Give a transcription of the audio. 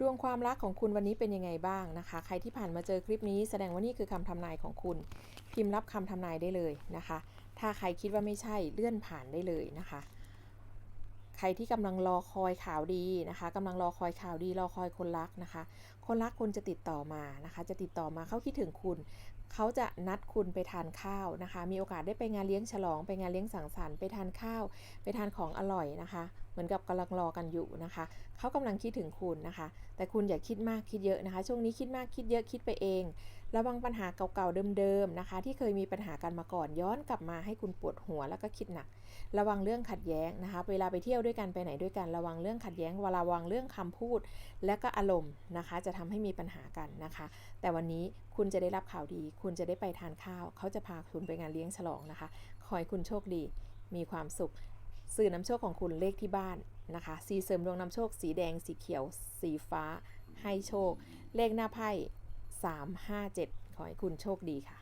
ดวงความรักของคุณวันนี้เป็นยังไงบ้างนะคะ ใครที่ผ่านมาเจอคลิปนี้แสดงว่านี่คือคำทำนายของคุณ พิมพ์รับคำทำนายได้เลยนะคะ ถ้าใครคิดว่าไม่ใช่เลื่อนผ่านได้เลยนะคะ ใครที่กำลังรอคอยข่าวดีนะคะกำลังรอคอยข่าวดีรอคอยคนรักนะคะ คนรักคุณจะติดต่อมานะคะ จะติดต่อมาเขาคิดถึงคุณ เขาจะนัดคุณไปทานข้าวนะคะ มีโอกาสได้ไปงานเลี้ยงฉลอง ไปงานเลี้ยงสังสรรค์ ไปทานข้าว ไปทานของอร่อยนะคะ เหมือนกับกำลังรอกันอยู่นะคะ เขากำลังคิดถึงคุณนะคะ แต่คุณอย่าคิดมากคิดเยอะนะคะ ช่วงนี้คิดมากคิดเยอะคิดไปเอง ระวังปัญหาเก่าๆเดิมๆนะคะ ที่เคยมีปัญหากันมาก่อนย้อนกลับมาให้คุณปวดหัวแล้วก็คิดหนัก ระวังเรื่องขัดแย้งนะคะ เวลาไปเที่ยวด้วยกันไปไหนด้วยกัน ระวังเรื่องขัดแย้งระวังเรื่องคำพูด และก็อารมณ์นะคะ จะทำให้มีปัญหากันนะคะ แต่วันนี้คุณจะได้รับข่าวดีคุณจะได้ไปทานข้าว เขาจะพาคุณไปงานเลี้ยงฉลองนะคะ ขอให้คุณโชคดี มีความสุข สื่อนำโชคของคุณเลขที่บ้านนะคะ สีเสริมดวงนำโชค สีแดง สีเขียว สีฟ้า ให้โชค เลขหน้าไพ่357 ขอให้คุณโชคดีค่ะ